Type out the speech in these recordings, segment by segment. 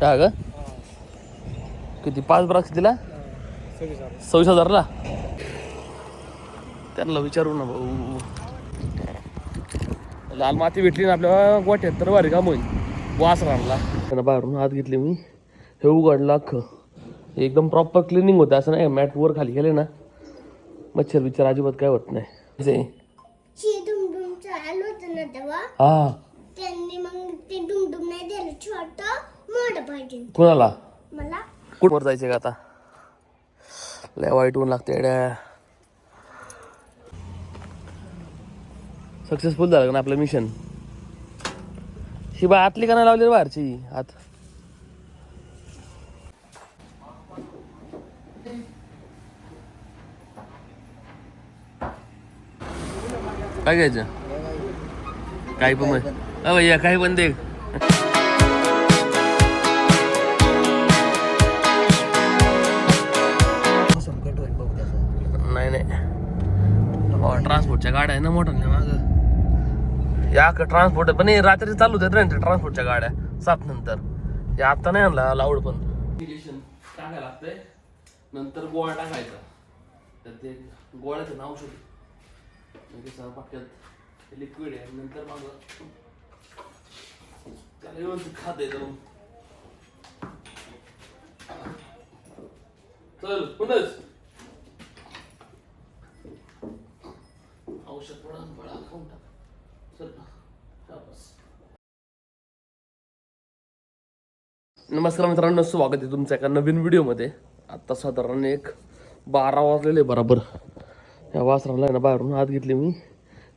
काय ग किती? पाच ब्राक्स दिला? सव्वीस हजार. सव्वीस हजारला? त्यांना विचारू ना भाऊ. लाल माती भेटली ना आपल्या गोठ्यात तर भारी काम होईल. वास राहला त्यांना बाहेरून हात घेतले मी. हे उघडलं अख्खं. एकदम प्रॉपर क्लिनिंग होतं असं नाही मॅट वर खाली गेले ना. मच्छर बिच्छर अजिबात काय होत नाही. तेव्हा हा. त्यांनी मग ते डुमडुम नाही दिलं छोट मोठं पाहिजे. कुणाला? मला. कुठवर जायचं का आता? लय वाईट ऊन लागते सक्सेसफुल झालं का ना आपलं मिशन ही बा आतली का नाही लावली बाहेरची? आत. काय घ्यायचं? काही पण अ भैया काही पण दे. नाही नाही. ट्रान्सपोर्टच्या गाड्या आहे ना मोठ्या माग. या ट्रान्सपोर्ट पण रात्री चालू होत्यात ना ट्रान्सपोर्टच्या गाड्या सात नंतर. या आता नाही आणला लाऊड पण. टाकायला लागतंय. नंतर गोळा टाकायचा. तर ते गोळ्याचं नाव शोध. म्हणजे पटक्यात लिक्विड आहे. नंतर मग त्याला व्यवस्थित खात येतं मग चल पुन्हाच औषध पडा फळा खाऊन टाक. चल शाबास. नमस्कार मित्रांनो स्वागत आहे तुमचं एका नवीन व्हिडिओमध्ये. आत्ता साधारण एक बारा वाजलेले बरोबर. या वासराला ना बाहेरून हात घेतले मी.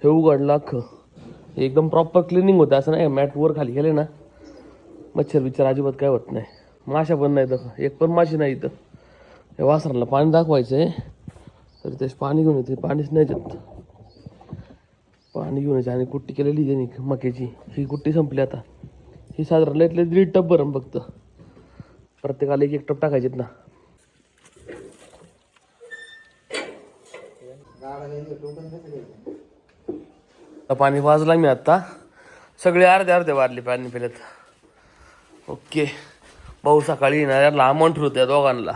हे उघडलं अख्खं. एकदम प्रॉपर क्लिनिंग होतं. असं नाही मॅट वर खाली गेले ना मच्छर बिच्छर अजिबात काय होत नाही. माशा पण नाही तर एक पण माशी नाही इथं. या वासराला पाणी दाखवायचं आहे तर ते पाणी घेऊन येते. पाणीच नाही देत पाणी घेऊन यायचं. आणि कुट्टी केलेली त्यांनी मक्याची. ही कुट्टी संपली आता. ही साधारण लयतले दीड टप भरम फक्त. प्रत्येकाला एक एक टप टाकायचेत ना. पाणी वाजला मी आता. सगळे अर्धे अर्धे वारले पाणी पिलेत ओके. भाऊ सकाळी येणार याला अमाऊंट होत्या त्या दोघांना.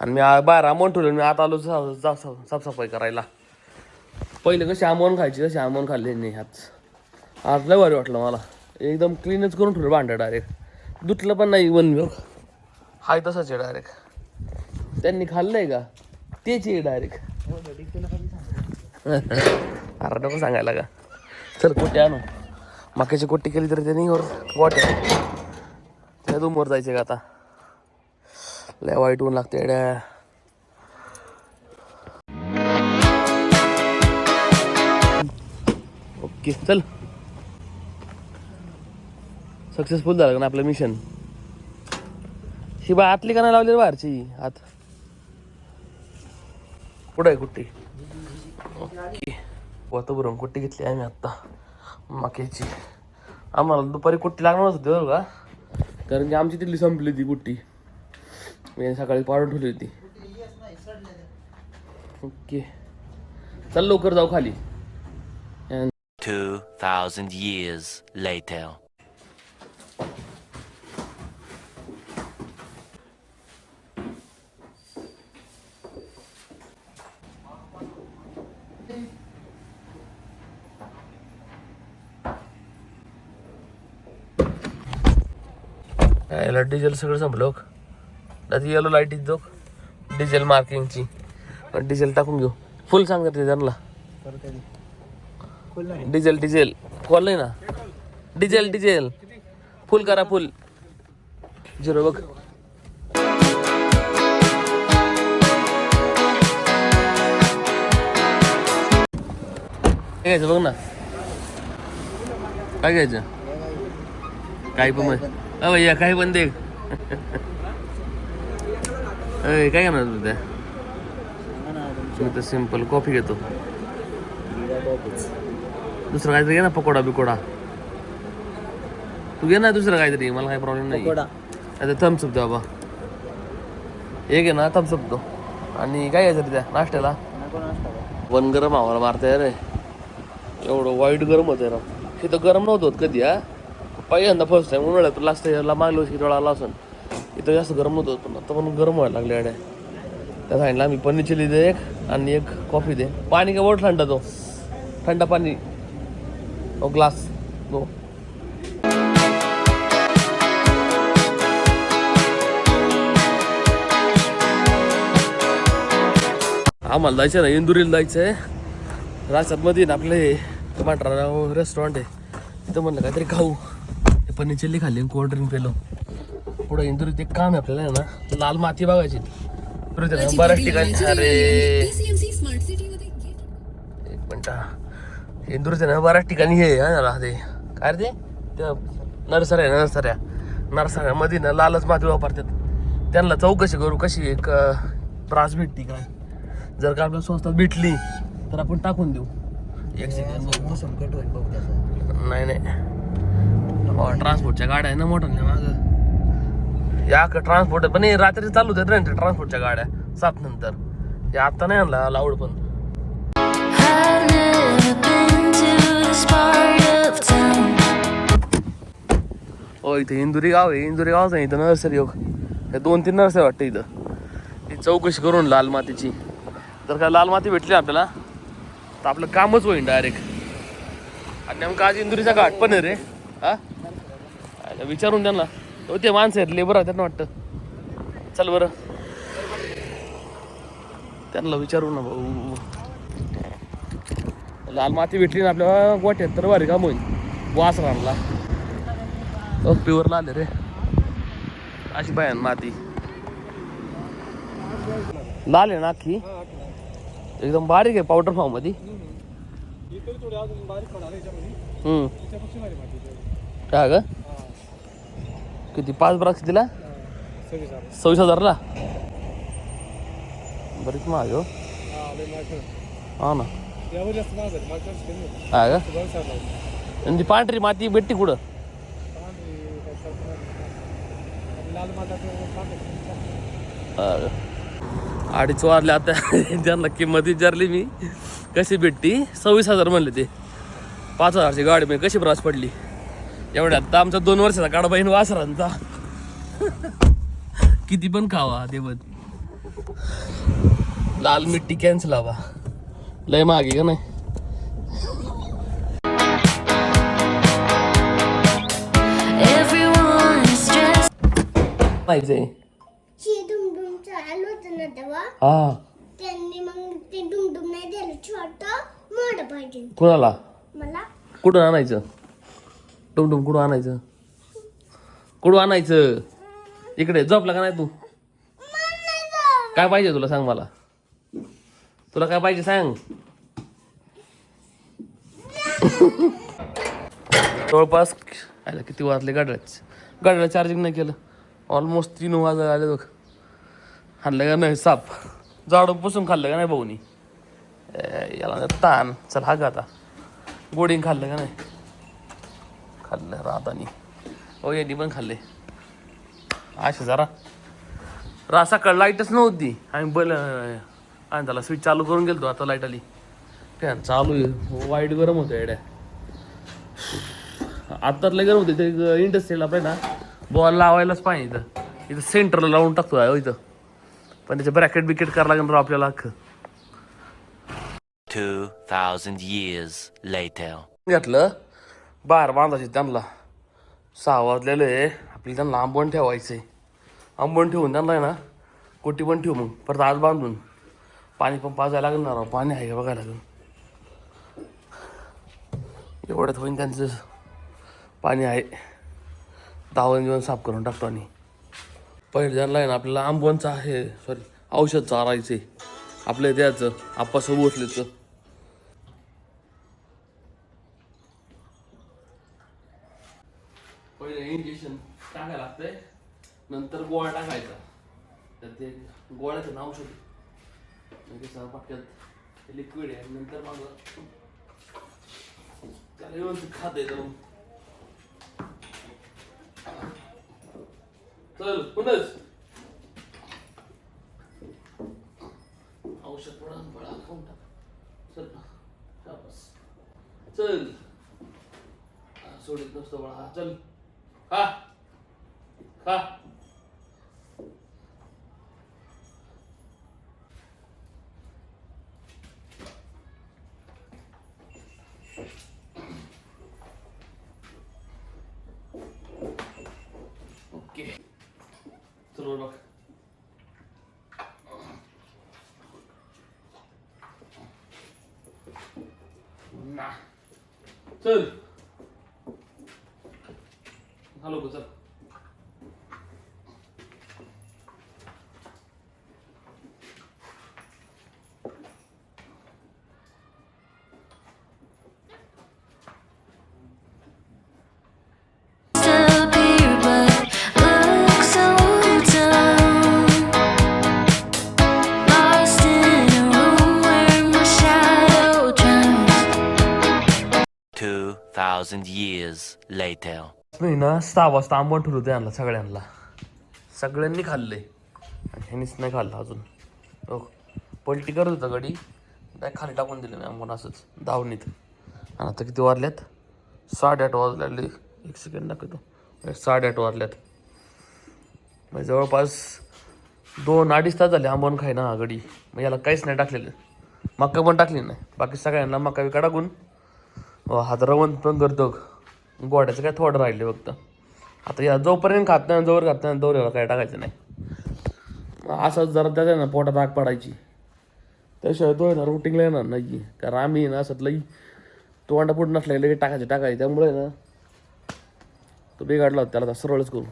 आणि मी बाहेर अमाऊंट ठेवलं मी आता आलो सा- जा- साफसफाई करायला. पहिले कशी आमोन खायची तशी आमोन खाल्ली नाही आज. आज लय भारी वाटलं मला. एकदम क्लीनच करून ठेवलं भांडं डायरेक्ट दुटलं पण नाही वन व्यव हाय तसाच आहे डायरेक्ट त्यांनी खाल्लंय का? तेच आहे डायरेक्ट अरे नको सांगायला का? चल कोटी आणू. मक्याची कुट्टी केली तरी त्यांनी वर गोट्या. त्या दुमवर जायचे का आता? लय वाईट ऊन लागते एड्या ओके चल. सक्सेसफुल झालं का ना आपलं मिशन ही बा आतली का नाही लावली बाहेरची? आत. कुठं आहे कुट्टी ओके. पोतं भरून कुट्टी घेतली आम्ही आत्ता मक्याची. आम्हाला दुपारी कुट्टी लागणारच होती बरं का? कारण की आमची तिथली संपली ती कुट्टी. मी सकाळी पाडून ठेवली होती. ओके. चल लवकर जाऊ खाली. 2,000 years later. याला डिझेल सगळं संपलं त्याची येलो लाइट जो डिझेल मार्किंगची. डिझेल टाकून घेऊ. फुल सांग ते त्यांना. Diesel diesel. कॉल नाही ना? Diesel diesel. फुल करा फुल झिरो बघ. काय घ्यायचं बघ ना? काय घ्यायचं? काय पण अ भैया काही पण दे. अय, काय घेणार तू त्या मी तर सिंपल कॉफी घेतो. दुसरं काहीतरी घे ना पकोडा बिकोडा. तू घे ना दुसरं काहीतरी मला काही प्रॉब्लेम नाही. आता थम्सअप द्या बाबा. एक आहे ना थम्सअप दो. आणि काय घ्यायचं रे त्या नाश्त्याला? वन गरम आम्हाला मारताय रे एवढं वाईट गरम होतंय राव. इथं गरम नव्हतं होत कधी हा? पहिल्यांदा फर्स्ट टाइम उन्हाळ्यात लास्ट याला मागलो हिरवळा आला असून. इथं जास्त गरम नव्हतं पण आता पण गरम व्हायला लागले अड्या त्या सांगितलं आम्ही पनीर चिली दे एक आणि एक कॉफी दे. पाणी काय बोट थंड तो? थंड पाणी. ओ ग्लास तो आम्हाला जायचं ना इंदुरीला जायचं आहे राजसातमध्ये ना आपलं हे टमाटर रेस्टॉरंट आहे. तिथं म्हणलं काहीतरी खाऊ. पनीर चिल्ली खाल्ली कोल्ड ड्रिंक पेलो. पुढं इंदुरीत एक काम आहे आपल्याला आहे ना लाल माती बघायची. ना बऱ्याच ठिकाणी अरे एक मिनिट. इंदूरच ना बऱ्याच ठिकाणी हे आहे ना ते. काय रे ते? त्या नर्सऱ्या आहे, नर्सऱ्या. नर्सऱ्यामध्ये ना लालच माती वापरतात. त्यांना चौकशी करू कशी एक त्रास भेटती काय? जर का आपल्या स्वस्तात भेटली तर आपण टाकून देऊ. एक सेकंड संकट होईल बघ त्याचं. नाही नाही. ट्रान्सपोर्टच्या गाड्या आहे ना मोठ्या माग. या ट्रान्सपोर्ट पण रात्री चालू होत्या रेंट ट्रान्सपोर्टच्या गाड्या सात नंतर. या आता नाही आणला लावड पण. हो इथे इंदुरी गाव आहे इंदुरी गावच आहे इथं नर्सरी योग हे दोन तीन नर्सरी वाटतं इथं. ही चौकशी करून लाल मातीची. जर का लाल माती भेटली आपल्याला तर आपलं कामच होईल डायरेक्ट आणि नेमकं आज इंदुरीचा घाट पण आहे रे. हा? विचारून त्यांना. हो ते माणसं आहेत लेबर आहेत त्यांना वाटतं. चल बरं. त्यांना विचारू ना भाऊ. लाल माती भेटली ना आपल्या गोठ्यात तर भारी काम होईल. वास राहणार तो प्युअरला आले रे. अशी बायान माती. लाल आहे ना अख्खी एकदम बारीक आहे पावडर फॉर्ममध्ये. इकडे थोडी किती? पाच ब्राक्स दिला? सव्वीस हजारला बरीच महाग हो. हा हा ना आणि ती पांढरी माती भेटते कुठं? अडीच वाजले आता. ज्यांना किंमत विचारली मी. कशी भेटती? सव्वीस हजार म्हणले ते. पाच हजारची गाडी मी कशी ब्रास पडली? एवढ्यात तर आमचा दोन वर्षाचा काढा बहीण वासरांचा. किती पण खावा ते पण लाल मिट्टी कॅन्सल हवा. लय मागे का नाही? तेव्हा? हा. त्यांनी मग ते डुमडुम नाही दिलं छोट मोठं पाहिजे. कुणाला? मला. कुठून आणायचं? टुमटुम कुठं आणायचं? कुठं आणायचं? इकडे झोपला का नाही तू? काय पाहिजे तुला सांग मला. तुला काय पाहिजे सांग. जवळपास आयला किती वाजले? गाड्याच गाड्याला चार्जिंग नाही केलं. ऑलमोस्ट तीन वाजले आले बघ. हल्लं का नाही? साप. जाडून पुसून खाल्लं का नाही भाऊनी? ए, याला ताण. चल हा का आता. गोडीन खाल्लं का नाही? खाल्लं रातानी हो यांनी पण खाल्ले. असे जरा. रा सकाळ लाईटच नव्हती. आम्ही बल आणि त्याला स्विच चालू करून गेलतो आता लाइट आली. फॅन चालू आहे. वाईट गरम होतं एड्या आत्ताच लय गरम होते. ते इंडस्ट्रीला आपल्या ना बॉल लावायलाच पाहिजे इथं. इथं सेंटरला लावून टाकतो आहे हो इथं. पण त्याचं ब्रॅकेट बिकेट करावं लागेल राव आपल्याला अख्खं. 2,000 years later. घेतलं? बाहेर बांधायचे त्यांना. सहा वाजलेलं आहे. आपली त्यांना आंबवण ठेवायचं आहे आंबवण ठेवून त्यांना आहे ना कोटी पण ठेवू मग. परत आज बांधून. पाणी पण पाजायला लागणार पाणी आहे का बघायला लागेल. एवढ्यात होईन त्यांचं. पाणी आहे. दावण जेवण साफ करून टाकतो आणि पहिले त्यांना आहे ना आपल्याला आंबवणचं आहे. सॉरी औषध चारायचे आपल्या द्यायचं. आप्पा सोबतलेचं पहिले इंजेक्शन टाकायला लागतंय नंतर गोळा टाकायचा. तर ते गोळ्याचं नाव शोध. म्हणजे सहा पटक्यात लिक्विड आहे. नंतर मग त्याला व्यवस्थित खात येतं मग चल पुनच औषध पडा बळा खाऊन टाक. चल वापस चल. सोडित नसतो बळा. चल. खा. खा ओके चलो बघ ना. चल. हॅलो चल. 2,000 years later. मी ना सहा वाजता आंबवण ठेवलं होतं यांना सगळ्यांना. सगळ्यांनी खाल्ले. आणि ह्यांनीच नाही खाल्लं अजून. हो पलटी करत होता गडी. काय खाली टाकून दिलं मी आंबवण असंच दावणीत आणि आता किती वाजल्यात? साडेआठ वाजले एक सेकंड दाखवतो साडेआठ वाजल्यात. म्हणजे जवळपास दोन अडीच तास झाले आंबवण खाय ना गडी. मग याला काहीच नाही टाकलेलं. मका पण टाकली नाही. बाकी सगळ्यांना मका विका टाकून हादरावंत हात रवंत पण करतो. गोड्याचं काय थोडं राहिले फक्त. आता या जोपर्यंत खात नाही जोवर खात नाही तोवर काय टाकायचं नाही. असंच जरा त्याच्या ना पोटात आग पडायची. त्याशिवाय तो आहे ना रुटिंगला येणार नाही कारण आम्ही ना असत लई तोंडा पुढं नसल्या लगेच टाकायचे टाकायचे. त्यामुळे ना तो बिघाडला होता त्याला सरळच करू.